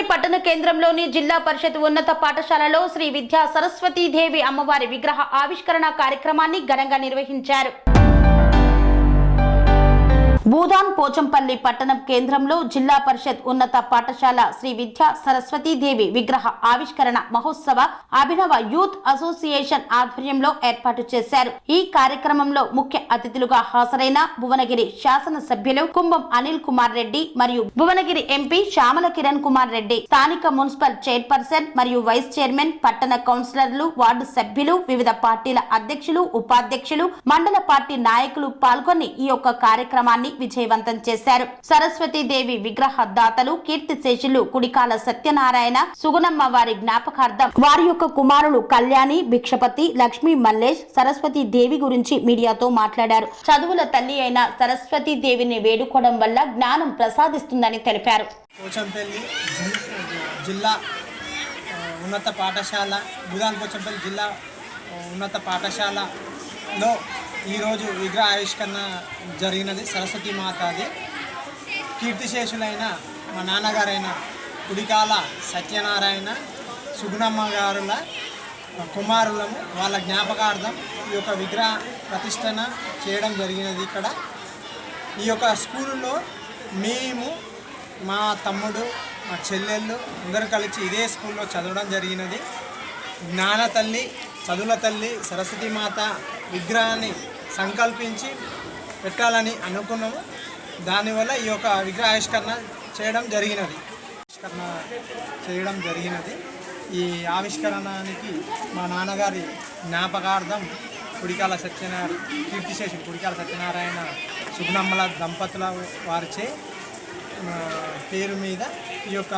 తిరుపతి పట్టణ కేంద్రంలోని జిల్లా పరిషత్ ఉన్నత పాఠశాలలో శ్రీ విద్యా సరస్వతీదేవి అమ్మవారి విగ్రహ ఆవిష్కరణ కార్యక్రమాన్ని ఘనంగా నిర్వహించారు. భూదాన్ పోచంపల్లి పట్టణం కేంద్రంలో జిల్లా పరిషత్ ఉన్నత పాఠశాల శ్రీ విద్యా సరస్వతీదేవి విగ్రహ ఆవిష్కరణ మహోత్సవ అభినవ యూత్ అసోసియేషన్ ఆధ్వర్యంలో ఏర్పాటు చేశారు. ఈ కార్యక్రమంలో ముఖ్య అతిథులుగా హాజరైన భువనగిరి శాసన సభ్యులు కుంభం అనిల్ కుమార్ రెడ్డి మరియు భువనగిరి ఎంపీ శ్యామల కిరణ్ కుమార్ రెడ్డి స్థానిక మున్సిపల్ చైర్పర్సన్ మరియు వైస్ చైర్మన్ పట్టణ కౌన్సిలర్లు వార్డు సభ్యులు వివిధ పార్టీల అధ్యక్షులు ఉపాధ్యక్షులు మండల పార్టీ నాయకులు పాల్గొని ఈ యొక్క కార్యక్రమాన్ని విజయవంతం చేశారు. సరస్వతీదేవి విగ్రహ దాతలు కీర్తి శేషులు కుడికాల సత్యనారాయణ సుగుణమ్మ వారి జ్ఞాపకార్థం వారి యొక్క కుమారులు కళ్యాణి భిక్షపతి లక్ష్మీ మల్లేష్ సరస్వతి దేవి గురించి మీడియాతో మాట్లాడారు. చదువుల తల్లి అయిన సరస్వతి దేవిని వేడుకోవడం వల్ల జ్ఞానం ప్రసాదిస్తుందని తెలిపారు. జిల్లా ఉన్నత పాఠశాల బుధాన్ పోచంపల్లి జిల్లా ఉన్నత పాఠశాలలో ఈరోజు విగ్రహ ఆవిష్కరణ జరిగినది సరస్వతి మాతాది. కీర్తిశేషులైన మా నాన్నగారైన కుడికాల సత్యనారాయణ సుగుణమ్మ గారుల కుమారులము వాళ్ళ జ్ఞాపకార్థం ఈ యొక్క విగ్రహ ప్రతిష్టన చేయడం జరిగినది ఇక్కడ. ఈ యొక్క స్కూల్లో మేము మా తమ్ముడు మా చెల్లెళ్ళు అందరూ కలిసి ఇదే స్కూల్లో చదవడం జరిగినది. జ్ఞాన తల్లి చదువుల తల్లి సరస్వతి మాత విగ్రహాన్ని సంకల్పించి పెట్టాలని అనుకున్నాము. దానివల్ల ఈ యొక్క విగ్రహ ఆవిష్కరణ చేయడం జరిగినది. ఆవిష్కరణ చేయడం జరిగినది. ఈ ఆవిష్కరణకి మా నాన్నగారి జ్ఞాపకార్థం కుడికాల సత్యనారాయణ కీర్తిశేషుడు కుడికాల సత్యనారాయణ సుగుణమ్మల దంపతుల వారిచే పేరు మీద ఈ యొక్క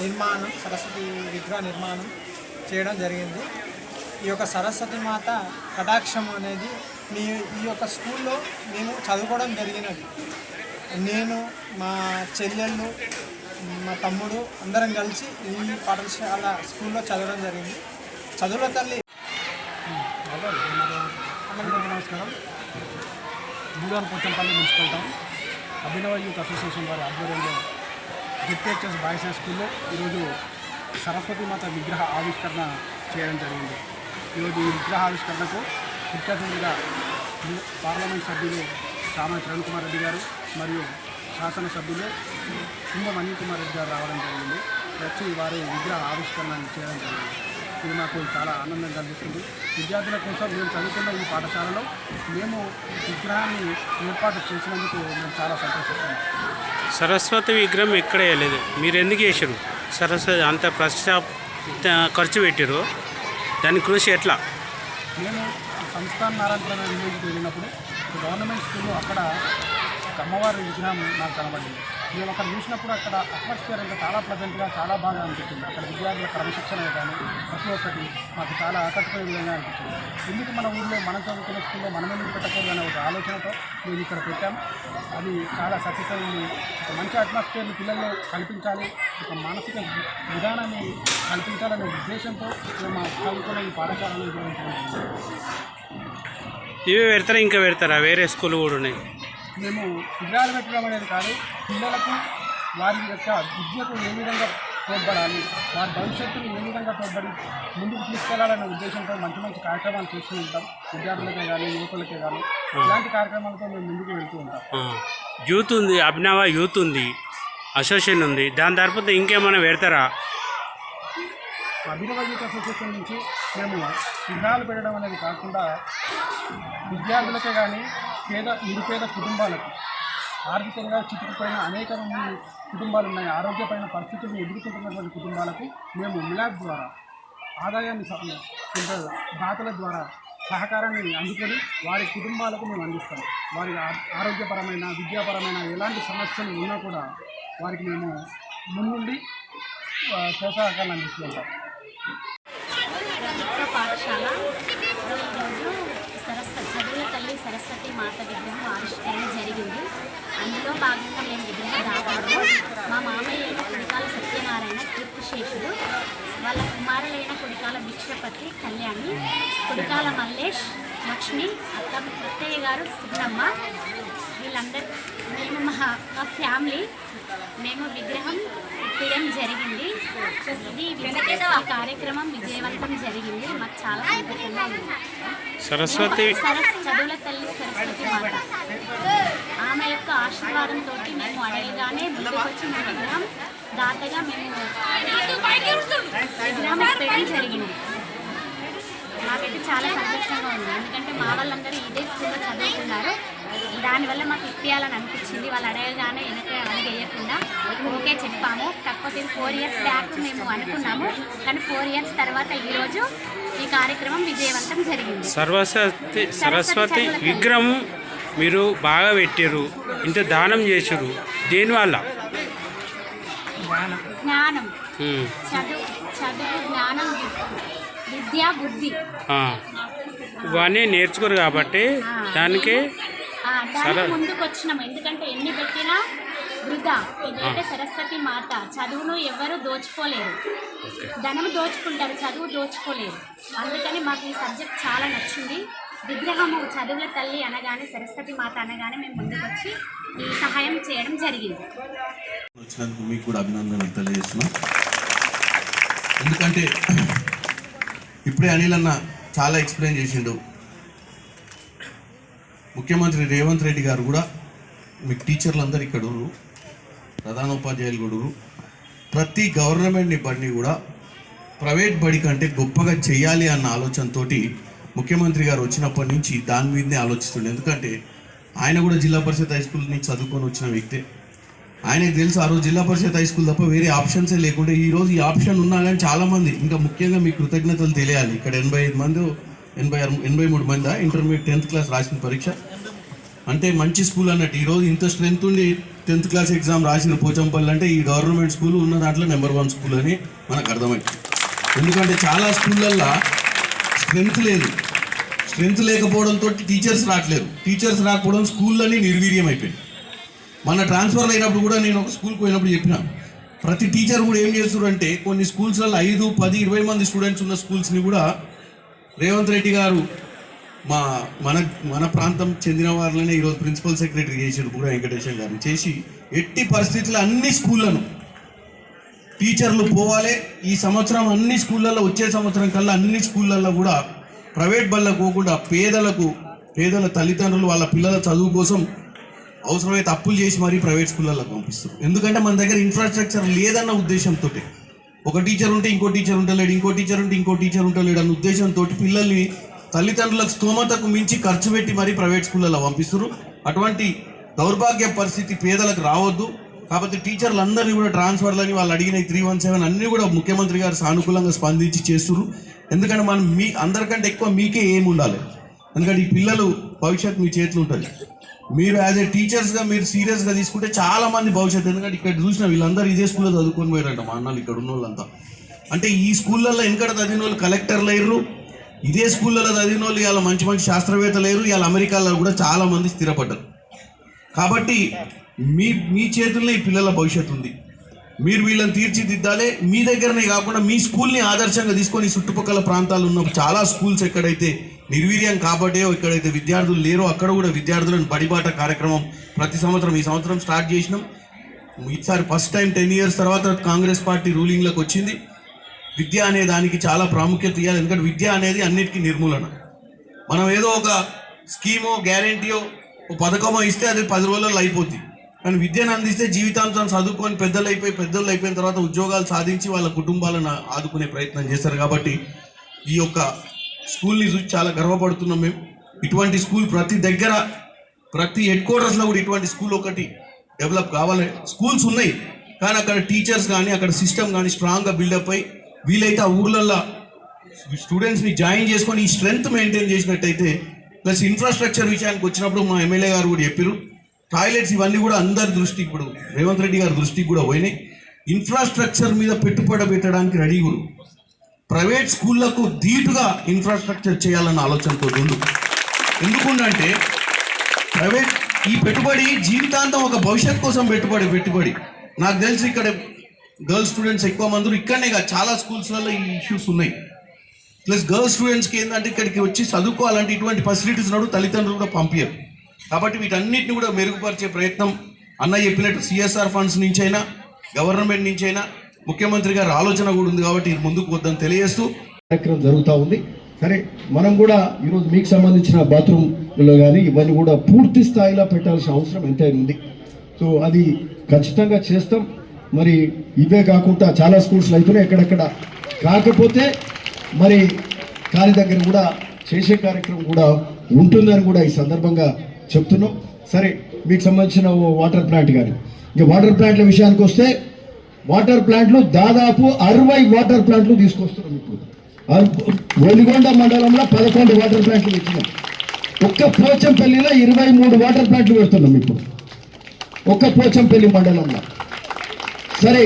నిర్మాణం సరస్వతి విగ్రహ నిర్మాణం చేయడం జరిగింది. ఈ యొక్క సరస్వతి మాత కటాక్షం అనేది మీ ఈ యొక్క స్కూల్లో మేము చదువుకోవడం జరిగినది. నేను మా చెల్లెళ్ళు మా తమ్ముడు అందరం కలిసి ఈ పాఠశాల స్కూల్లో చదవడం జరిగింది. చదువుల తల్లి. నమస్కారం. Bhoodan Pochampally municipal town Abhinava youth association వారి ఆధ్వర్యంలో డిపిహెచ్ఎస్ బాయ్స్ హై స్కూల్లో ఈరోజు సరస్వతి మాత విగ్రహ ఆవిష్కరణ చేయడం జరిగింది. ఈరోజు ఈ విగ్రహ ఆవిష్కరణకు ముఖ్య అతిథిగా ము- పార్లమెంట్ సభ్యులు చామల కిరణ్ కుమార్ రెడ్డి గారు మరియు శాసనసభ్యులు కుంభం అనిల్ కుమార్ రెడ్డి గారు రావడం జరిగింది. వచ్చి వారి విగ్రహ ఆవిష్కరణ చేయడం జరిగింది. ఇది నాకు చాలా ఆనందం కలిగిస్తుంది. విద్యార్థుల కోసం మేము చదువుతున్న ఈ పాఠశాలలో మేము విగ్రహాన్ని ఏర్పాటు చేసినందుకు మేము చాలా సంతోషిస్తున్నాం. సరస్వతి విగ్రహం ఎక్కడ వేయలేదు. మీరు ఎందుకు వేసారు సరస్వతి అంత ప్రశ్న ఖర్చు పెట్టారు దాని కృషి ఎట్లా? నేను సంస్థాన్ నారాయణ అనే వెళ్ళినప్పుడు గవర్నమెంట్ స్కూల్లో అక్కడ యొక్క అమ్మవారి విగ్రహం నాకు కనబడింది. నేను అక్కడ చూసినప్పుడు అక్కడ అట్మాస్ఫియర్ అంటే చాలా ప్రజెంట్గా చాలా బాగా అనిపించింది. అక్కడ విద్యార్థుల క్రమశిక్షణ కానీ ప్రతి ఒక్కటి మాకు చాలా ఆకట్టుకునే విధంగా అనిపించింది. ఎందుకు మన ఊళ్ళో మనం చదువుకునే స్కూల్లో మనం ఎందుకు పెట్టకూడదు అనే ఒక ఆలోచనతో మేము ఇక్కడ పెట్టాం. అది చాలా సక్సెస్ అయింది ఒక మంచి అట్మాస్ఫియర్ని పిల్లల్లో కల్పించాలి. ఒక మానసిక విధానాన్ని కల్పించాలనే ఉద్దేశంతో మేము మా చదువుకున్న ఈ పాఠశాలను నిర్వహించాము ఇవే పెడతారా? ఇంకా పెడతారా? వేరే స్కూల్ కూడా ఉన్నాయి. మేము విగ్రహాలు పెట్టడం అనేది కాదు పిల్లలకు వారి యొక్క విద్యకు ఏ విధంగా తోడ్పడాలి వారి భవిష్యత్తును ఏ విధంగా తోడ్పడి ముందుకు తీసుకెళ్ళాలనే ఉద్దేశంతో మంచి మంచి కార్యక్రమాలు చేస్తూ ఉంటాం. విద్యార్థులకే కానీ యువకులకే కానీ ఇలాంటి కార్యక్రమాలతో మేము ముందుకు వెళ్తూ ఉంటాం. యూత్ ఉంది అభినవ యూత్ ఉంది అసోసియేషన్ ఉంది దాని తర్వాత ఇంకేమైనా పెడతారా? అభినవ యూత్ అసోసియేషన్ నుంచి మేము విగ్రహాలు పెట్టడం అనేది కాకుండా విద్యార్థులకే కానీ పేద నిరుపేద కుటుంబాలకు ఆర్థికంగా చిక్కుకుపోయిన అనేక మంది కుటుంబాలు ఉన్నాయి. ఆరోగ్యపైన పరిస్థితులను ఎదుర్కొంటున్నటువంటి కుటుంబాలకు మేము మిలాబ్ ద్వారా ఆదాయాన్ని దాతల ద్వారా సహకారాన్ని అందుకొని వారి కుటుంబాలకు మేము అందిస్తాం. వారి ఆరోగ్యపరమైన విద్యాపరమైన ఎలాంటి సమస్యలు ఉన్నా కూడా వారికి మేము ముందుండి ఆ, ప్రోత్సాహకాలను ఉంటాం. పాఠశాల ఈరోజు సరస్వతి చదువుల తల్లి సరస్వతి మాత విగ్రహం ఆవిష్కరణ జరిగింది. అందులో భాగంగా మేము విగ్రహం దాదాపు మా మామయ్య అయిన కుడికాల సత్యనారాయణ కీర్తిశేషుడు వాళ్ళ కుమారులైన కుడికాల భిక్షపతి కళ్యాణి కుడికాల మల్లేష్ లక్ష్మి అత్త అత్తయ్య గారు సుబ్బమ్మ వీళ్ళందరూ మేము మా మా ఫ్యామిలీ మేము విగ్రహం పెట్టడం జరిగింది. ఇది విజయ ఈ కార్యక్రమం విజయవంతం జరిగింది. మాకు చాలా సంతోషంగా ఉంది. సరస్వతి సరస్ చదువుల తల్లి సరస్వతి మాత. ఆమె యొక్క ఆశీర్వాదంతో మేము అడగగానే ముందుకొచ్చి మా విగ్రహం దాతగా మేము విగ్రహం పెట్టడం జరిగింది. మాకైతే చాలా సంతోషంగా ఉంది. ఎందుకంటే మా వాళ్ళందరూ ఇదే స్కూల్లో చదువుతున్నారు. దానివల్ల మాకు ఇప్పియాలని అనిపించింది. వాళ్ళు అడగగానే వెనక అడిగేయకుండా ఓకే చెప్పాము. కాకపోతే ఇది ఫోర్ ఇయర్స్ బ్యాక్ మేము అనుకున్నాము. కానీ ఫోర్ ఇయర్స్ తర్వాత ఈరోజు ఈ కార్యక్రమం విజయవంతం జరిగింది. సరస్వతి సరస్వతి విగ్రహం మీరు బాగా పెట్టారు ఇంత దానం చేసారు దేనివల్ల జ్ఞానం. ఉమ్, చదువు చదువు జ్ఞానం విద్య బుద్ధి. ఇవన్నీ నేర్చుకోరు కాబట్టి దానికి దానికి సరే. ముందుకు వచ్చినాము ఎందుకంటే ఎన్ని పెట్టినా వృధా. ఇదైతే సరస్వతి మాత. చదువును ఎవరు దోచుకోలేరు. ధనం దోచుకుంటారు. చదువు దోచుకోలేరు. అందుకని మాకు ఈ సబ్జెక్ట్ చాలా నచ్చింది. విగ్రహము చదువుల తల్లి అనగానే సరస్వతి మాత అనగానే మేము ముందుకొచ్చి ఈ సహాయం చేయడం జరిగింది. వచ్చినందుకు మీకు కూడా అభినందనలు తెలియజేస్తున్నాం. ఎందుకంటే ఇప్పుడే అనిల్ అన్న చాలా ఎక్స్ప్లెయిన్ చేసిండు. ముఖ్యమంత్రి రేవంత్ రెడ్డి గారు కూడా మీకు టీచర్లు అందరు ఇక్కడ ఉన్నారు. ప్రధానోపాధ్యాయులు కూడా ప్రతి గవర్నమెంట్ని బడిని కూడా ప్రైవేట్ బడి కంటే గొప్పగా చేయాలి అన్న ఆలోచనతో ముఖ్యమంత్రి గారు వచ్చినప్పటి నుంచి దాని మీదనే ఆలోచిస్తుండే. ఎందుకంటే ఆయన కూడా జిల్లా పరిషత్ హై స్కూల్ నుంచి చదువుకొని వచ్చిన వ్యక్తే. ఆయనకు తెలుసు ఆ రోజు జిల్లా పరిషత్ హై స్కూల్ తప్ప వేరే ఆప్షన్సే లేకుండా. ఈ రోజు ఈ ఆప్షన్ ఉన్నా కానీ చాలామంది ఇంకా ముఖ్యంగా మీ కృతజ్ఞతలు తెలియాలి. ఇక్కడ ఎనభై ఐదు మంది ఎనభై ఆరు ఎనభై మూడు మంది ఇంటర్మీడియట్ టెన్త్ క్లాస్ రాసిన పరీక్ష. అంటే మంచి స్కూల్ అన్నట్టు. ఈ రోజు ఇంత స్ట్రెంత్ ఉండి టెన్త్ క్లాస్ ఎగ్జామ్ రాసిన పోచంపల్లి అంటే ఈ గవర్నమెంట్ స్కూల్ ఉన్న దాంట్లో నెంబర్ వన్ స్కూల్ అని మనకు అర్థమైంది. ఎందుకంటే చాలా స్కూళ్ళల్లో స్ట్రెంత్ లేదు. స్ట్రెంత్ లేకపోవడంతో టీచర్స్ రావట్లేరు టీచర్స్ రాకపోవడం స్కూళ్ళని నిర్వీర్యం అయిపోయింది. మన ట్రాన్స్ఫర్ అయినప్పుడు కూడా నేను ఒక స్కూల్కి పోయినప్పుడు చెప్పిన. ప్రతి టీచర్ కూడా ఏం చేస్తున్నారు అంటే కొన్ని స్కూల్స్లలో ఐదు పది ఇరవై మంది స్టూడెంట్స్ ఉన్న స్కూల్స్ని కూడా రేవంత్ రెడ్డి గారు మా మన మన ప్రాంతం చెందిన వారిలోనే ఈరోజు ప్రిన్సిపల్ సెక్రటరీ చేశారు కూడా వెంకటేశ్వర గారిని చేసి ఎట్టి పరిస్థితుల్లో అన్ని స్కూళ్ళను టీచర్లు పోవాలి. ఈ సంవత్సరం అన్ని స్కూళ్ళల్లో వచ్చే సంవత్సరం కల్లా అన్ని స్కూళ్ళల్లో కూడా ప్రైవేట్ బళ్ళకు పోకుండా పేదలకు పేదల తల్లిదండ్రులు వాళ్ళ పిల్లల చదువు కోసం అవసరమైతే అప్పులు చేసి మరీ ప్రైవేట్ స్కూళ్ళల్లో పంపిస్తారు ఎందుకంటే మన దగ్గర ఇన్ఫ్రాస్ట్రక్చర్ లేదన్న ఉద్దేశంతో ఒక టీచర్ ఉంటే ఇంకో టీచర్ ఉంటలేడు ఇంకో టీచర్ ఉంటే ఇంకో టీచర్ ఉంటలేడు అన్న ఉద్దేశంతో పిల్లల్ని తల్లిదండ్రులకు స్తోమతకు మించి ఖర్చు పెట్టి మరీ ప్రైవేట్ స్కూళ్ళలో పంపిస్తారు అటువంటి దౌర్భాగ్య పరిస్థితి పేదలకు రావద్దు. కాబట్టి టీచర్లు అందరినీ కూడా ట్రాన్స్ఫర్లని వాళ్ళు అడిగిన త్రీ వన్ సెవెన్ అన్నీ కూడా ముఖ్యమంత్రి గారు సానుకూలంగా స్పందించి చేస్తున్నారు ఎందుకంటే మనం మీ అందరికంటే ఎక్కువ మీకే ఏమి ఉండాలి ఎందుకంటే ఈ పిల్లలు భవిష్యత్తు మీ చేతిలో ఉంటుంది. మీరు యాజ్ ఏ టీచర్స్గా మీరు సీరియస్గా తీసుకుంటే చాలా మంది భవిష్యత్తు. ఎందుకంటే ఇక్కడ చూసిన వీళ్ళందరూ ఇదే స్కూల్లో చదువుకొని పోయారంట మా అన్నలు ఇక్కడ ఉన్న వాళ్ళంతా అంటే ఈ స్కూళ్ళల్లో వెనకడ చదివిన వాళ్ళు కలెక్టర్లు అయ్యారు ఇదే స్కూళ్ళలో చదివిన వాళ్ళు ఇవాళ మంచి మంచి శాస్త్రవేత్తలు అయ్యారు ఇవాళ అమెరికాలో కూడా చాలా మంది స్థిరపడ్డారు. కాబట్టి మీ మీ చేతుల్లో ఈ పిల్లల భవిష్యత్తు ఉంది. మీరు వీళ్ళని తీర్చిదిద్దాలి. మీ దగ్గరనే కాకుండా మీ స్కూల్ని ఆదర్శంగా తీసుకొని చుట్టుపక్కల ప్రాంతాలు ఉన్న చాలా స్కూల్స్ ఎక్కడైతే నిర్వీర్యం కాబట్టే ఇక్కడైతే విద్యార్థులు లేరో అక్కడ కూడా విద్యార్థులను బడిబాట కార్యక్రమం ప్రతి సంవత్సరం ఈ సంవత్సరం స్టార్ట్ చేసినాం. ఈసారి ఫస్ట్ టైం టెన్ ఇయర్స్ తర్వాత కాంగ్రెస్ పార్టీ రూలింగ్లోకి వచ్చింది. విద్య అనే దానికి చాలా ప్రాముఖ్యత ఇవ్వాలి ఎందుకంటే విద్య అనేది అన్నిటికీ నిర్మూలన. మనం ఏదో ఒక స్కీమో గ్యారంటీయో ఒక పథకమో ఇస్తే అది పది రోజుల్లో అయిపోద్ది. కానీ విద్యను అందిస్తే జీవితాంతం చదువుకొని పెద్దలు అయిపోయి పెద్దలు అయిపోయిన తర్వాత ఉద్యోగాలు సాధించి వాళ్ళ కుటుంబాలను ఆదుకునే ప్రయత్నం చేస్తారు కాబట్టి ఈ యొక్క స్కూల్ని చూసి చాలా గర్వపడుతున్నాం మేము. ఇటువంటి స్కూల్ ప్రతి దగ్గర ప్రతి హెడ్ క్వార్టర్స్లో కూడా ఇటువంటి స్కూల్ ఒకటి డెవలప్ కావాలి. స్కూల్స్ ఉన్నాయి కానీ అక్కడ టీచర్స్ కానీ అక్కడ సిస్టమ్ కానీ స్ట్రాంగ్గా బిల్డప్ అయ్యి వీలైతే ఆ ఊర్లల్లో స్టూడెంట్స్ని జాయిన్ చేసుకొని ఈ స్ట్రెంగ్త్ మెయింటైన్ చేసినట్టయితే ప్లస్ ఇన్ఫ్రాస్ట్రక్చర్ విషయానికి వచ్చినప్పుడు మా ఎమ్మెల్యే గారు కూడా చెప్పారు టాయిలెట్స్ ఇవన్నీ కూడా అందరి దృష్టికి ఇప్పుడు రేవంత్ రెడ్డి గారి దృష్టికి కూడా పోయినాయి. ఇన్ఫ్రాస్ట్రక్చర్ మీద పెట్టుబడి పెట్టడానికి రెడీ కూడా. ప్రైవేట్ స్కూళ్ళకు ధీటుగా ఇన్ఫ్రాస్ట్రక్చర్ చేయాలన్న ఆలోచనతో ఉంది ఎందుకుందంటే ప్రైవేట్ ఈ పెట్టుబడి జీవితాంతం ఒక భవిష్యత్ కోసం పెట్టుబడి పెట్టుబడి. నాకు తెలిసి ఇక్కడ గర్ల్స్ స్టూడెంట్స్ ఎక్కువ మంది ఇక్కడనే కాదు చాలా స్కూల్స్లలో ఈ ఇష్యూస్ ఉన్నాయి. ప్లస్ గర్ల్స్ స్టూడెంట్స్కి ఏంటంటే ఇక్కడికి వచ్చి చదువుకోవాలంటే ఇటువంటి ఫెసిలిటీస్ నడు తల్లిదండ్రులు కూడా పంపించరు కాబట్టి వీటన్నిటిని కూడా మెరుగుపరిచే ప్రయత్నం అన్న చెప్పినట్టు సిఎస్ఆర్ ఫండ్స్ నుంచైనా గవర్నమెంట్ నుంచైనా ముఖ్యమంత్రి గారి ఆలోచన కూడా ఉంది కాబట్టి ఇది ముందుకు వద్దని తెలియజేస్తూ కార్యక్రమం జరుగుతూ ఉంది. సరే మనం కూడా ఈరోజు మీకు సంబంధించిన బాత్రూంలో కానీ ఇవన్నీ కూడా పూర్తి స్థాయిలో పెట్టాల్సిన అవసరం ఎంతైనా ఉంది. సో అది ఖచ్చితంగా చేస్తాం. మరి ఇవే కాకుండా చాలా స్కూల్స్లో అవుతున్నాయి ఎక్కడెక్కడ కాకపోతే మరి కాలి దగ్గర కూడా చేసే కార్యక్రమం కూడా ఉంటుందని కూడా ఈ సందర్భంగా చెప్తున్నాం. సరే మీకు సంబంధించిన ఓ వాటర్ ప్లాంట్ కానీ ఇక వాటర్ ప్లాంట్ల విషయానికి వస్తే వాటర్ ప్లాంట్లు దాదాపు అరవై వాటర్ ప్లాంట్లు తీసుకొస్తున్నాం ఇప్పుడు వెలిగొండ మండలంలో పదకొండు వాటర్ ప్లాంట్లు పెట్టినాం ఒక్క పోచంపల్లిలో ఇరవై మూడు వాటర్ ప్లాంట్లు పెడుతున్నాం ఇప్పుడు. ఒక్క పోచంపల్లి మండలంలో. సరే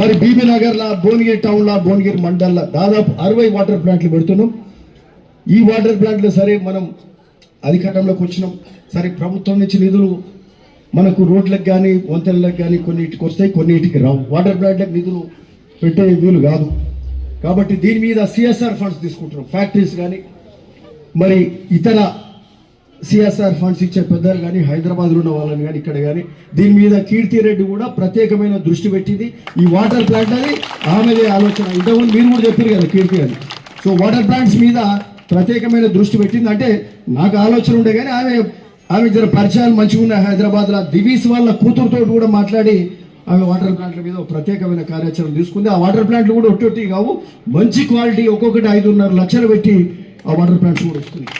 మరి బీబీనగర్లో భువనగిరి టౌన్లో భువనగిరి మండల్లో దాదాపు అరవై వాటర్ ప్లాంట్లు పెడుతున్నాం. ఈ వాటర్ ప్లాంట్లు సరే మనం అధికారంలోకి వచ్చినాం. సరే ప్రభుత్వం నుంచి నిధులు మనకు రోడ్లకు కానీ వంతెనలకు కానీ కొన్నిటికి వస్తాయి కొన్నిటికి రావు. వాటర్ ప్లాంట్లకు నిధులు పెట్టే వీలు కాదు. కాబట్టి దీని మీద సిఎస్ఆర్ ఫండ్స్ తీసుకుంటున్నాం. ఫ్యాక్టరీస్ కానీ మరి ఇతర సిఎస్ఆర్ ఫండ్స్ ఇచ్చే పెద్దలు కానీ హైదరాబాద్లో ఉన్న వాళ్ళని కానీ ఇక్కడ కానీ దీని మీద కీర్తి రెడ్డి కూడా ప్రత్యేకమైన దృష్టి పెట్టింది. ఈ వాటర్ ప్లాంట్ అని ఆమెదే ఆలోచన. ఇంతకుముందు మీరు కూడా చెప్పారు కదా కీర్తి అని. సో వాటర్ ప్లాంట్స్ మీద ప్రత్యేకమైన దృష్టి పెట్టింది. అంటే నాకు ఆలోచన ఉండే కానీ ఆమె ఆమె జర పరిచయాలు మంచిగా ఉన్నాయి. హైదరాబాద్లో దివీస్ వాళ్ళ కూతురుతో కూడా మాట్లాడి ఆమె వాటర్ ప్లాంట్ల మీద ఒక ప్రత్యేకమైన కార్యాచరణ తీసుకుంది. ఆ వాటర్ ప్లాంట్లు కూడా ఒట్టొట్టి కావు. మంచి క్వాలిటీ ఒక్కొక్కటి ఐదున్నర లక్షలు పెట్టి ఆ వాటర్ ప్లాంట్స్ కూడా వస్తున్నాయి.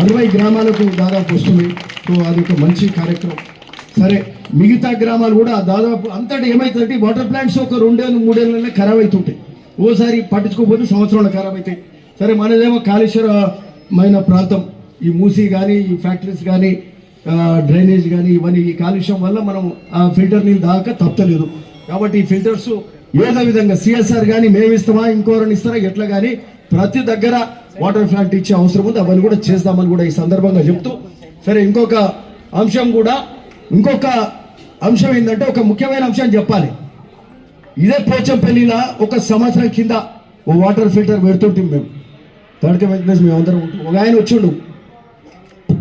అరవై గ్రామాలకు దాదాపు వస్తుంది సో అది ఒక మంచి కార్యక్రమం. సరే మిగతా గ్రామాలు కూడా దాదాపు అంతటి ఏమవుతుందంటే వాటర్ ప్లాంట్స్ ఒక రెండేళ్ళు మూడేళ్ళనే ఖరాబ్ అవుతుంటాయి. ఓసారి పట్టించుకోకపోతే సంవత్సరంలో ఖరాబ్ అవుతాయి. సరే మనదేమో కాళేశ్వరమైన ప్రాంతం. ఈ మూసీ కానీ ఈ ఫ్యాక్టరీస్ కానీ డ్రైనేజ్ కానీ ఇవన్నీ ఈ కాలుష్యం వల్ల మనం ఆ ఫిల్టర్ నీళ్ళు దాకా తప్పలేదు. కాబట్టి ఈ ఫిల్టర్స్ ఏదో విధంగా సిఎస్ఆర్ కానీ మేము ఇస్తామా ఇంకోరని ఇస్తారా ఎట్లా కానీ ప్రతి దగ్గర వాటర్ ప్లాంట్ ఇచ్చే అవసరం ఉంది. అవన్నీ కూడా చేస్తామని కూడా ఈ సందర్భంగా చెప్తూ సరే ఇంకొక అంశం కూడా ఇంకొక అంశం ఏంటంటే ఒక ముఖ్యమైన అంశం చెప్పాలి. ఇదే పోచంపల్లిలో ఒక సంవత్సరం కింద ఓ వాటర్ ఫిల్టర్ పెడుతుంటాం మేము. తడక వెంకటేష్ మేము అందరం ఒక ఆయన వచ్చిండు.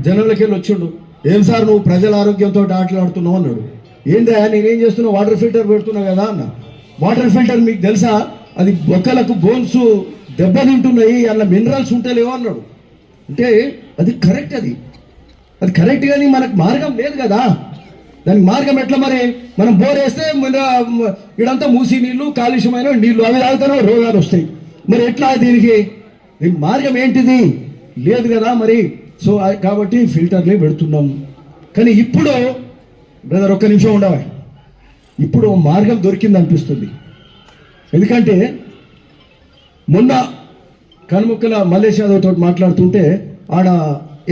జనంలోకి వెళ్ళి వచ్చిండు. ఏం సార్ నువ్వు ప్రజల ఆరోగ్యంతో ఆటలాడుతున్నావు అన్నాడు. ఏందా నేనేం చేస్తున్నావు? వాటర్ ఫిల్టర్ పెడుతున్నావు కదా అన్న. వాటర్ ఫిల్టర్ మీకు తెలుసా? అది బొక్కలకు బోన్స్ దెబ్బతింటున్నాయి అందులో మినరల్స్ ఉంటలేవో అన్నాడు. అంటే అది కరెక్ట్ అది. అది కరెక్ట్ కానీ మనకు మార్గం లేదు కదా. దానికి మార్గం ఎట్లా మరి? మనం బోర్ వేస్తే ఇడంతా మూసి నీళ్ళు కాలుష్యమైన నీళ్ళు అవి తాగుతానో రోగాలు వస్తాయి. మరి ఎట్లా దీనికి మార్గం ఏంటిది? లేదు కదా మరి. సో కాబట్టి ఫిల్టర్లే పెడుతున్నాం. కానీ ఇప్పుడు బ్రదర్ ఒక్క నిమిషం ఉండవా? ఇప్పుడు మార్గం దొరికింది అనిపిస్తుంది. ఎందుకంటే మొన్న కనుముక్కల మల్లేష్ యాదవ్ తోటి మాట్లాడుతుంటే ఆడ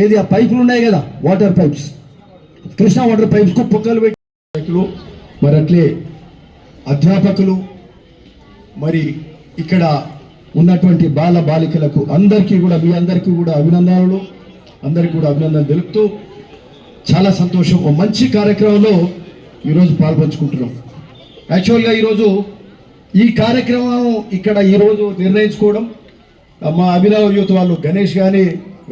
ఏది ఆ పైపులు ఉన్నాయి కదా వాటర్ పైప్స్. కృష్ణా వాటర్ పైప్స్కు పొక్కలు పెట్టి పైపులు మరి అట్లే అధ్యాపకులు మరి ఇక్కడ ఉన్నటువంటి బాల బాలికలకు అందరికీ కూడా మీ అందరికీ కూడా అభినందనలు. అందరికీ కూడా అభినందనలు తెలుపుతూ చాలా సంతోషం. ఒక మంచి కార్యక్రమంలో ఈరోజు పాల్పంచుకుంటున్నాం. యాక్చువల్గా ఈరోజు ఈ కార్యక్రమం ఇక్కడ ఈరోజు నిర్ణయించుకోవడం మా అభినవ్ యూత్ వాళ్ళు గణేష్ కానీ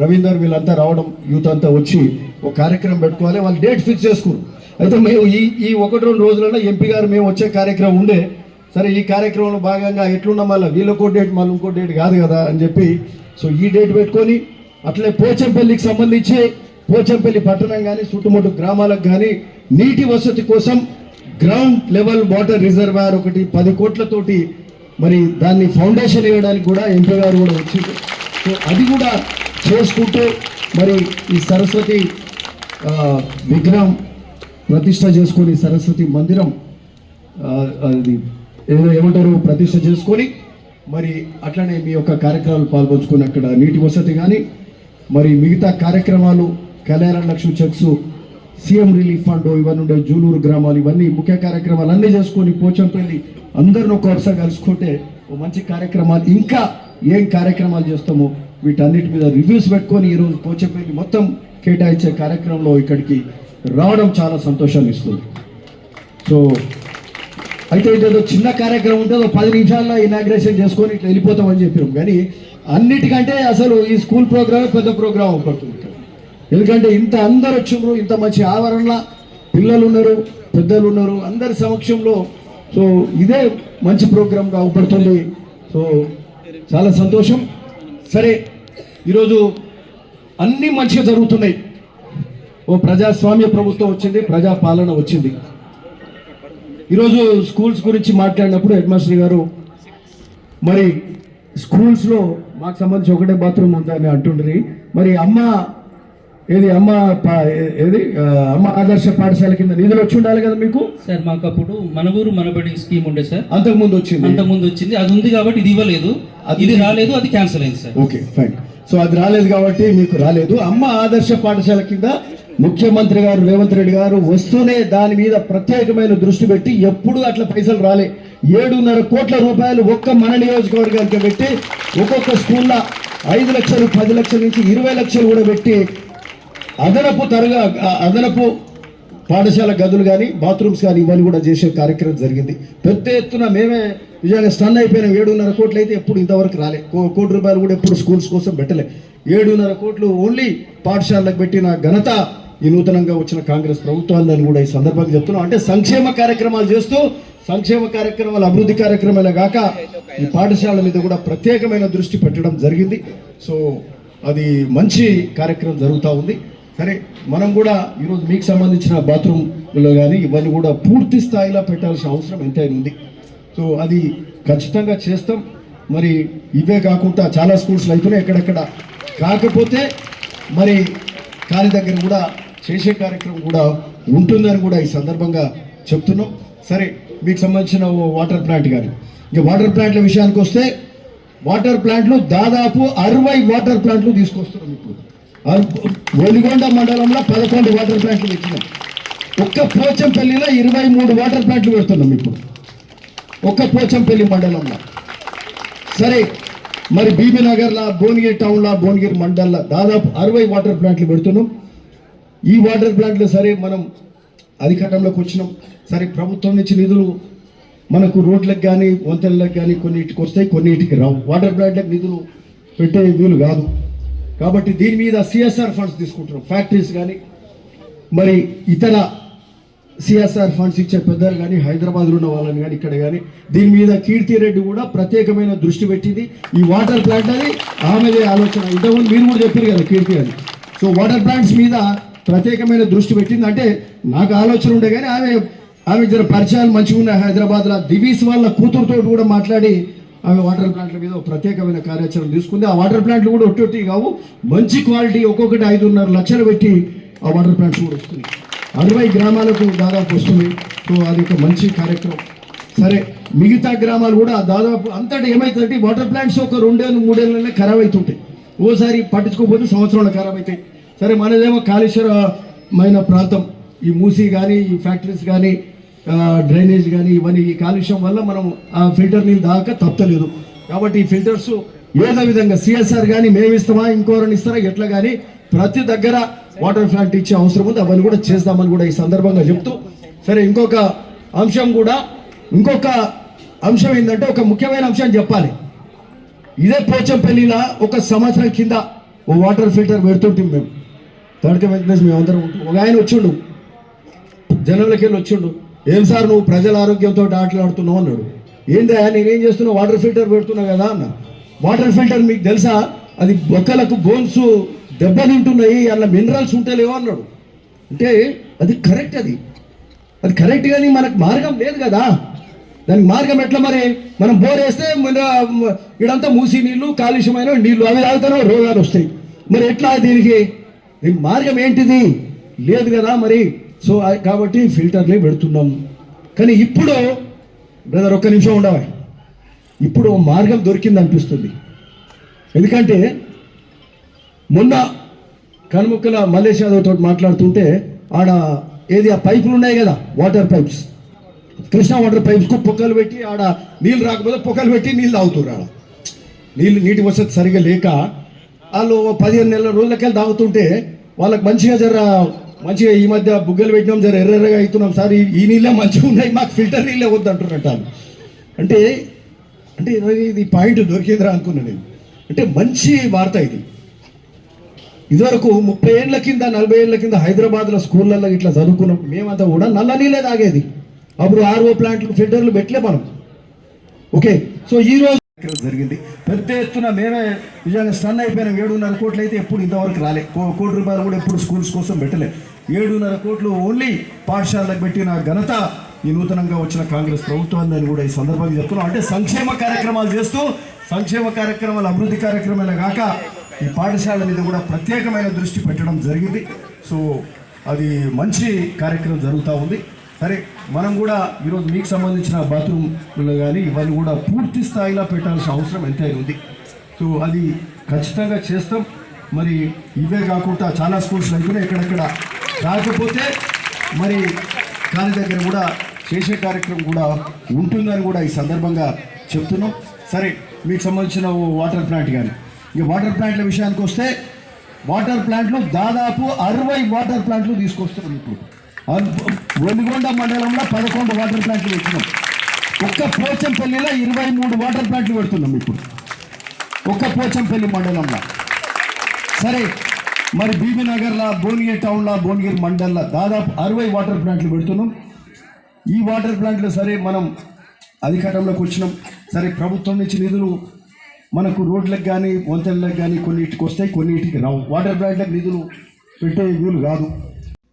రవీందర్ వీళ్ళంతా రావడం యూత్ అంతా వచ్చి ఒక కార్యక్రమం పెట్టుకోవాలి. వాళ్ళు డేట్ ఫిక్స్ చేసుకున్నారు. అయితే మేము ఈ ఈ ఒకటి రెండు రోజులలో ఎంపీ గారు మేము వచ్చే కార్యక్రమం ఉండే. సరే ఈ కార్యక్రమంలో భాగంగా ఎట్లున్నా మళ్ళీ? వీళ్ళకో డేట్ మళ్ళీ ఇంకో డేట్ కాదు కదా అని చెప్పి సో ఈ డేట్ పెట్టుకొని అట్లే పోచంపల్లికి సంబంధించి పోచంపల్లి పట్టణం కానీ చుట్టుముట్టు గ్రామాలకు కానీ నీటి వసతి కోసం గ్రౌండ్ లెవెల్ వాటర్ రిజర్వాయర్ ఒకటి పది కోట్లతోటి మరి దాన్ని ఫౌండేషన్ వేయడానికి కూడా ఎంపీ గారు కూడా వచ్చింది సో అది కూడా చేసుకుంటూ మరి ఈ సరస్వతి విగ్రహం ప్రతిష్ట చేసుకొని సరస్వతి మందిరం అది ఏదో ఏమంటారు ప్రతిష్ట చేసుకొని మరి అట్లనే మీ యొక్క కార్యక్రమాలు పాల్పంచుకొని అక్కడ నీటి వసతి కానీ మరి మిగతా కార్యక్రమాలు Kalyana Lakshmi cheques CM relief fund ఇవన్నీ ఉండే జూలూరు గ్రామాలు ఇవన్నీ ముఖ్య కార్యక్రమాలు అన్నీ చేసుకొని పోచంపల్లి అందరిని ఒక వరుస కలుసుకుంటే ఓ మంచి కార్యక్రమాలు ఇంకా ఏం కార్యక్రమాలు చేస్తామో వీటన్నిటి మీద రివ్యూస్ పెట్టుకొని ఈరోజు పోచంపల్లి మొత్తం కేటాయించే కార్యక్రమంలో ఇక్కడికి రావడం చాలా సంతోషాన్ని ఇస్తుంది సో అయితే ఇదేదో చిన్న కార్యక్రమం ఉంటే పది నిమిషాల్లో ఇనాగ్రేషన్ చేసుకొని ఇట్లా వెళ్ళిపోతామని చెప్పారు. కానీ అన్నిటికంటే అసలు ఈ స్కూల్ ప్రోగ్రామ్ పెద్ద ప్రోగ్రామ్ పడుతుంది ఎందుకంటే ఇంత అందరు వచ్చిండ్రు ఇంత మంచి ఆవరణలో పిల్లలు ఉన్నారు పెద్దలు ఉన్నారు అందరి సమక్షంలో. సో ఇదే మంచి ప్రోగ్రామ్గా అవుపడుతుంది. సో చాలా సంతోషం. సరే ఈరోజు అన్నీ మంచిగా జరుగుతున్నాయి. ఓ ప్రజాస్వామ్య ప్రభుత్వం వచ్చింది ప్రజా పాలన వచ్చింది. ఈరోజు స్కూల్స్ గురించి మాట్లాడినప్పుడు హెడ్ మాస్టర్ గారు మరి స్కూల్స్లో మాకు సంబంధించి ఒకటే బాత్రూమ్ ఉందని అంటుండ్రి. మరి అమ్మ ఏది అమ్మ ఏది అమ్మ ఆదర్శ పాఠశాల కింద నిధులు వచ్చి ఉండాలి కదా మీకు? సార్ మాకు అప్పుడు మన ఊరు మనబడి స్కీమ్ ఉండే సార్. అంతకు ముందు వచ్చింది. అంత ముందు వచ్చింది. అది ఉంది కాబట్టి ఇది ఇవ్వలేదు. ఇది రాలేదు అది క్యాన్సిల్ అయింది సార్. ఓకే ఫైన్ సో అది రాలేదు కాబట్టి మీకు రాలేదు. అమ్మ ఆదర్శ పాఠశాల కింద ముఖ్యమంత్రి గారు రేవంత్ రెడ్డి గారు వస్తూనే దాని మీద ప్రత్యేకమైన దృష్టి పెట్టి ఎప్పుడు అట్లా పైసలు రాలే. ఏడున్నర కోట్ల రూపాయలు ఒక్క మన నియోజకవర్గానికి పెట్టి ఒక్కొక్క స్కూల్లో ఐదు లక్షలు పది లక్షల నుంచి ఇరవై లక్షలు కూడా పెట్టి అదనపు తరగా అదనపు పాఠశాల గదులు కానీ బాత్రూమ్స్ కానీ ఇవన్నీ కూడా చేసే కార్యక్రమం జరిగింది. పెద్ద ఎత్తున మేమే నిజంగా స్టన్ అయిపోయినాం. ఏడున్నర కోట్లు అయితే ఎప్పుడు ఇంతవరకు రాలే. కో- కోటి రూపాయలు కూడా ఎప్పుడు స్కూల్స్ కోసం పెట్టలే. ఏడున్నర కోట్లు ఓన్లీ పాఠశాలకు పెట్టిన ఘనత ఈ నూతనంగా వచ్చిన కాంగ్రెస్ ప్రభుత్వాన్ని కూడా ఈ సందర్భంగా చెప్తున్నాం. అంటే సంక్షేమ కార్యక్రమాలు చేస్తూ సంక్షేమ కార్యక్రమాలు అభివృద్ధి కార్యక్రమాలే కాక ఈ పాఠశాల మీద కూడా ప్రత్యేకమైన దృష్టి పెట్టడం జరిగింది. సో అది మంచి కార్యక్రమం జరుగుతూ ఉంది. సరే మనం కూడా ఈరోజు మీకు సంబంధించిన బాత్రూంలో కానీ ఇవన్నీ కూడా పూర్తి స్థాయిలో పెట్టాల్సిన అవసరం ఎంతైనా ఉంది. సో అది ఖచ్చితంగా చేస్తాం. మరి ఇవే కాకుండా చాలా స్కూల్స్లో అయిపోయినాయి ఎక్కడెక్కడ. కాకపోతే మరి కాని దగ్గర కూడా చేసే కార్యక్రమం కూడా ఉంటుందని కూడా ఈ సందర్భంగా చెప్తున్నాం. సరే మీకు సంబంధించిన ఓ వాటర్ ప్లాంట్ కానీ ఇక వాటర్ ప్లాంట్ల విషయానికి వస్తే వాటర్ ప్లాంట్లు దాదాపు అరవై వాటర్ ప్లాంట్లు తీసుకొస్తున్నాం ఇప్పుడు. వెలిగొండ మండలంలో పదకొండు వాటర్ ప్లాంట్లు తెచ్చినాం. ఒక్క పోచంపల్లిలో ఇరవై మూడు వాటర్ ప్లాంట్లు పెడుతున్నాం ఇప్పుడు. ఒక్క పోచంపల్లి మండలంలో. సరే మరి బీబీనగర్లో భువనగిరి టౌన్లో భువనగిరి మండల్లో దాదాపు అరవై వాటర్ ప్లాంట్లు పెడుతున్నాం. ఈ వాటర్ ప్లాంట్లు సరే మనం అధికారంలోకి వచ్చినాం. సరే ప్రభుత్వం నుంచి నిధులు మనకు రోడ్లకు కానీ వంతెనలకు కానీ కొన్నిటికి వస్తాయి కొన్నిటికి రావు. వాటర్ ప్లాంట్లకు నిధులు పెట్టే వీలు కాదు. కాబట్టి దీని మీద సిఎస్ఆర్ ఫండ్స్ తీసుకుంటున్నాం. ఫ్యాక్టరీస్ కానీ మరి ఇతర సిఎస్ఆర్ ఫండ్స్ ఇచ్చే పెద్దలు కానీ హైదరాబాద్లో ఉన్న వాళ్ళని కానీ ఇక్కడ కానీ దీని మీద కీర్తి రెడ్డి కూడా ప్రత్యేకమైన దృష్టి పెట్టింది. ఈ వాటర్ ప్లాంట్ అది ఆమెదే ఆలోచన. ఇంతకుముందు మీరు కూడా చెప్పారు కదా కీర్తి అని. సో వాటర్ ప్లాంట్స్ మీద ప్రత్యేకమైన దృష్టి పెట్టింది. అంటే నాకు ఆలోచన ఉండే కానీ ఆమె ఆమె ఇద్దరు పరిచయాలు మంచిగా ఉన్నాయి హైదరాబాద్లో. దివీస్ వాళ్ళ కూతురుతో కూడా మాట్లాడి ఆమె వాటర్ ప్లాంట్ల మీద ఒక ప్రత్యేకమైన కార్యాచరణ తీసుకుంది. ఆ వాటర్ ప్లాంట్లు కూడా ఒట్టి కావు. మంచి క్వాలిటీ ఒక్కొక్కటి ఐదున్నర లక్షలు పెట్టి ఆ వాటర్ ప్లాంట్స్ కూడా వస్తుంది అరవై గ్రామాలకు దాదాపు వస్తుంది సో అది ఒక మంచి కార్యక్రమం. సరే మిగతా గ్రామాలు కూడా దాదాపు అంతటి ఏమవుతుందంటే వాటర్ ప్లాంట్స్ ఒక రెండేళ్ళు మూడేళ్ళనే ఖరాబ్ అవుతుంటాయి. ఓసారి పట్టించుకోకపోతే సంవత్సరంలో ఖరాబ్ అవుతాయి. సరే మనదేమో కాలుష్యమైన ప్రాంతం. ఈ మూసి కానీ ఈ ఫ్యాక్టరీస్ కానీ డ్రైనేజ్ కానీ ఇవన్నీ ఈ కాలుష్యం వల్ల మనం ఆ ఫిల్టర్ నీళ్ళు దాకా తప్పలేదు. కాబట్టి ఈ ఫిల్టర్స్ ఏదో విధంగా సిఎస్ఆర్ కానీ మేము ఇస్తామా ఇంకోరని ఇస్తారా ఎట్లా కానీ ప్రతి దగ్గర వాటర్ ప్లాంట్ ఇచ్చే అవసరం ఉంది. అవన్నీ కూడా చేస్తామని కూడా ఈ సందర్భంగా చెప్తూ సరే ఇంకొక అంశం కూడా ఇంకొక అంశం ఏంటంటే ఒక ముఖ్యమైన అంశం చెప్పాలి. ఇదే పోచంపల్లిలో ఒక సంవత్సరం కింద ఓ వాటర్ ఫిల్టర్ పెడుతుంటాం మేము. తడక వెంకటేష్ మేము అందరం ఉంటాం ఒక ఆయన వచ్చిండు. జనంలోకి వెళ్ళి వచ్చిండు. ఏం సార్ నువ్వు ప్రజల ఆరోగ్యంతో ఆటలాడుతున్నావు అన్నాడు. ఏందా నేనేం చేస్తున్నా? వాటర్ ఫిల్టర్ పెడుతున్నా కదా అన్న. వాటర్ ఫిల్టర్ మీకు తెలుసా? అది బొక్కలకు బోన్స్ దెబ్బతింటున్నాయి అందులో మినరల్స్ ఉంటలేవో అన్నాడు. అంటే అది కరెక్ట్ అది. అది కరెక్ట్ కానీ మనకు మార్గం లేదు కదా. దానికి మార్గం ఎట్లా మరి? మనం బోర్ వేస్తే ఇడంతా మూసి నీళ్ళు కాలుష్యమైన నీళ్ళు అవి తాగుతానో రోగాలు వస్తాయి. మరి ఎట్లా దీనికి? ఈ మార్గం ఏంటిది? లేదు కదా మరి. సో కాబట్టి ఫిల్టర్లే పెడుతున్నాం. కానీ ఇప్పుడు బ్రదర్ ఒక్క నిమిషం ఉండవా ఇప్పుడు మార్గం దొరికింది అనిపిస్తుంది. ఎందుకంటే మొన్న కనుముక్కల మల్లేష్ యాదవ్ తోటి మాట్లాడుతుంటే ఆడ ఏది ఆ పైపులు ఉన్నాయి కదా వాటర్ పైప్స్. కృష్ణా వాటర్ పైప్స్కు పొక్కలు పెట్టి ఆడ నీళ్ళు రాకపోతే పొక్కలు పెట్టి నీళ్ళు తాగుతున్నారు ఆడ. నీళ్ళు నీటి వసతి సరిగా లేక వాళ్ళు పదిహేను నెలల రోజులకెళ్ళి తాగుతుంటే వాళ్ళకి మంచిగా జర మంచిగా ఈ మధ్య బుగ్గలు పెట్టినాం జర ఎర్రెర్రగా అవుతున్నాం. సార్ ఈ- నీళ్ళే మంచిగా ఉన్నాయి మాకు ఫిల్టర్ నీళ్ళే వద్దు అంటున్నట్టు అంటే అంటే ఇది పాయింట్ దొరికిందిరా అనుకున్నా నేను. అంటే మంచి వార్త ఇది. ఇదివరకు ముప్పై ఏళ్ళ కింద నలభై ఏళ్ళ కింద హైదరాబాద్లో స్కూళ్ళల్లో ఇట్లా చదువుకున్నాం మేమంతా కూడా నల్ల నీళ్ళే తాగేది. అప్పుడు ఆర్ఓ ప్లాంట్లు ఫిల్టర్లు పెట్టలే మనం. ఓకే సో ఈ రోజు జరిగింది. పెద్ద ఎత్తున మేమే నిజంగా స్టన్ అయిపోయినాం. ఏడున్నర కోట్లు అయితే ఎప్పుడు ఇంతవరకు రాలే. కో- కోటి రూపాయలు కూడా ఎప్పుడు స్కూల్స్ కోసం పెట్టలే. ఏడున్నర కోట్లు ఓన్లీ పాఠశాలకు పెట్టిన ఘనత ఈ నూతనంగా వచ్చిన కాంగ్రెస్ ప్రభుత్వాన్ని కూడా ఈ సందర్భంగా చెప్తున్నాం. అంటే సంక్షేమ కార్యక్రమాలు చేస్తూ సంక్షేమ కార్యక్రమాలు అభివృద్ధి కార్యక్రమాలే కాక ఈ పాఠశాల మీద కూడా ప్రత్యేకమైన దృష్టి పెట్టడం జరిగింది. సో అది మంచి కార్యక్రమం జరుగుతూ ఉంది. సరే మనం కూడా ఈరోజు మీకు సంబంధించిన బాత్రూమ్లు కానీ ఇవన్నీ కూడా పూర్తి స్థాయిలో పెట్టాల్సిన అవసరం ఎంతైనా ఉంది. సో అది ఖచ్చితంగా చేస్తాం. మరి ఇవే కాకుండా చాలా స్కూల్స్ అయిపోయినాయి ఎక్కడెక్కడ. కాకపోతే మరి దాని దగ్గర కూడా చేసే కార్యక్రమం కూడా ఉంటుందని కూడా ఈ సందర్భంగా చెప్తున్నాం. సరే మీకు సంబంధించిన ఓ వాటర్ ప్లాంట్ కానీ ఇక వాటర్ ప్లాంట్ల విషయానికి వస్తే వాటర్ ప్లాంట్లు దాదాపు అరవై వాటర్ ప్లాంట్లు తీసుకొస్తున్నాం ఇప్పుడు. వెలుగొండ మండలంలో పదకొండు వాటర్ ప్లాంట్లు పెట్టినాం. ఒక్క పోచంపల్లిలో ఇరవై మూడు వాటర్ ప్లాంట్లు పెడుతున్నాం ఇప్పుడు. ఒక్క పోచంపల్లి మండలంలో. సరే మరి బీబీనగర్లో భువనగిరి టౌన్లో భువనగిరి మండల్లో దాదాపు అరవై వాటర్ ప్లాంట్లు పెడుతున్నాం. ఈ వాటర్ ప్లాంట్లు సరే మనం అధికారంలోకి వచ్చినాం. సరే ప్రభుత్వం నుంచి నిధులు మనకు రోడ్లకు కానీ వంతెనలకు కానీ కొన్నిటికి వస్తాయి కొన్నిటికి రావు. వాటర్ ప్లాంట్లకు నిధులు పెట్టే వీలు కాదు.